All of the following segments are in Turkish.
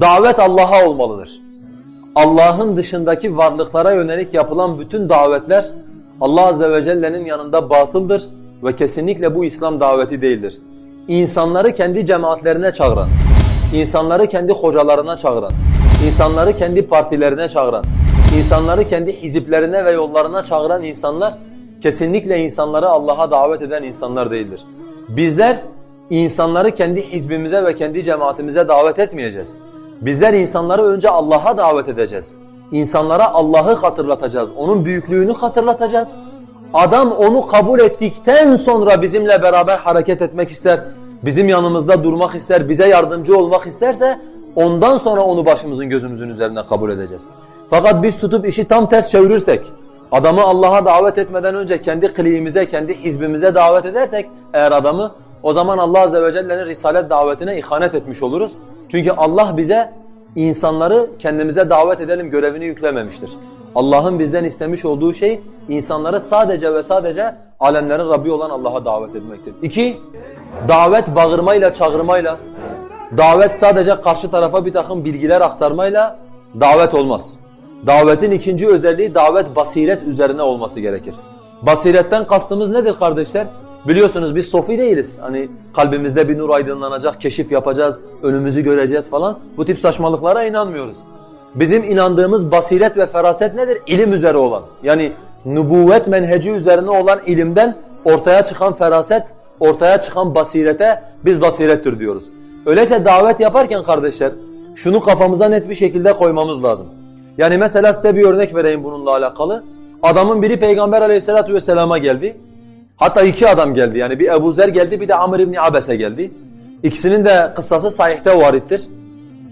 Davet Allah'a olmalıdır. Allah'ın dışındaki varlıklara yönelik yapılan bütün davetler Allah Azze ve Celle'nin yanında batıldır ve kesinlikle bu İslam daveti değildir. İnsanları kendi cemaatlerine çağıran, insanları kendi hocalarına çağıran, insanları kendi partilerine çağıran, insanları kendi hiziplerine ve yollarına çağıran insanlar kesinlikle insanları Allah'a davet eden insanlar değildir. Bizler insanları kendi hizbimize ve kendi cemaatimize davet etmeyeceğiz. Bizler insanları önce Allah'a davet edeceğiz. İnsanlara Allah'ı hatırlatacağız, onun büyüklüğünü hatırlatacağız. Adam onu kabul ettikten sonra bizimle beraber hareket etmek ister, bizim yanımızda durmak ister, bize yardımcı olmak isterse ondan sonra onu başımızın gözümüzün üzerine kabul edeceğiz. Fakat biz tutup işi tam ters çevirirsek, adamı Allah'a davet etmeden önce kendi kliğimize, kendi hizbimize davet edersek eğer adamı o zaman Allah Azze ve Celle'nin risalet davetine ihanet etmiş oluruz. Çünkü Allah bize insanları kendimize davet edelim görevini yüklememiştir. Allah'ın bizden istemiş olduğu şey insanları sadece ve sadece alemlerin Rabbi olan Allah'a davet etmektir. İki, davet bağırmayla, çağırmayla, davet sadece karşı tarafa bir takım bilgiler aktarmayla davet olmaz. Davetin ikinci özelliği davet basiret üzerine olması gerekir. Basiretten kastımız nedir kardeşler? Biliyorsunuz biz sofi değiliz. Hani kalbimizde bir nur aydınlanacak, keşif yapacağız, önümüzü göreceğiz falan. Bu tip saçmalıklara inanmıyoruz. Bizim inandığımız basiret ve feraset nedir? İlim üzere olan. Yani nübüvvet menheci üzerine olan ilimden ortaya çıkan feraset, ortaya çıkan basirete biz basirettir diyoruz. Öyleyse davet yaparken kardeşler şunu kafamıza net bir şekilde koymamız lazım. Yani mesela size bir örnek vereyim bununla alakalı. Adamın biri Peygamber aleyhissalatu vesselama geldi. Hatta iki adam geldi yani bir Ebu Zer geldi bir de Amr İbni Abese geldi. İkisinin de kıssası sahihte varittir.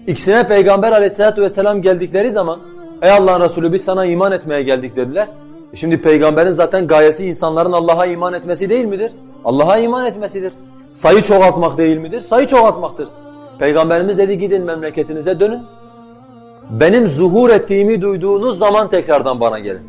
İkisine Peygamber aleyhissalatu vesselam geldikleri zaman Ey Allah'ın Resulü biz sana iman etmeye geldik dediler. E Şimdi peygamberin zaten gayesi insanların Allah'a iman etmesi değil midir? Allah'a iman etmesidir. Sayı çoğaltmak değil midir? Sayı çoğaltmaktır. Peygamberimiz dedi gidin memleketinize dönün. Benim zuhur ettiğimi duyduğunuz zaman tekrardan bana gelin.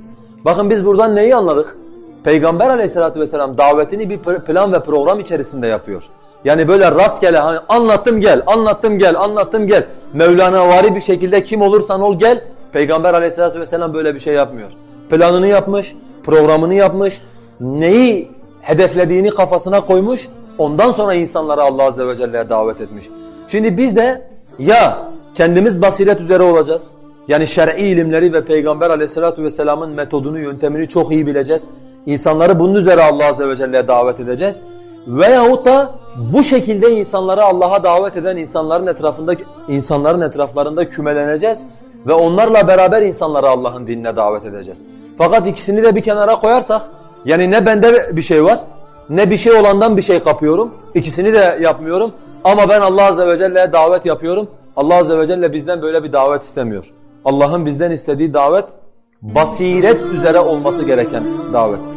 Bakın biz buradan neyi anladık? Peygamber aleyhissalatü vesselam davetini bir plan ve program içerisinde yapıyor. Yani böyle rastgele hani anlattım gel, anlattım gel, anlattım gel. Mevlana vari bir şekilde kim olursan ol gel. Peygamber aleyhissalatü vesselam böyle bir şey yapmıyor. Planını yapmış, programını yapmış, neyi hedeflediğini kafasına koymuş. Ondan sonra insanları Allah azze ve celle'ye davet etmiş. Şimdi biz de ya kendimiz basiret üzere olacağız. Yani şer'i ilimleri ve Peygamber aleyhissalatu vesselamın metodunu, yöntemini çok iyi bileceğiz. İnsanları bunun üzere Allah azze ve celle'ye davet edeceğiz. Veyahut da bu şekilde insanları Allah'a davet eden insanların etrafında insanların etraflarında kümeleneceğiz ve onlarla beraber insanları Allah'ın dinine davet edeceğiz. Fakat ikisini de bir kenara koyarsak yani ne bende bir şey var ne bir şey olandan bir şey kapıyorum. İkisini de yapmıyorum ama ben Allah azze ve celle'ye davet yapıyorum. Allah azze ve celle bizden böyle bir davet istemiyor. Allah'ın bizden istediği davet basiret üzere olması gereken davet.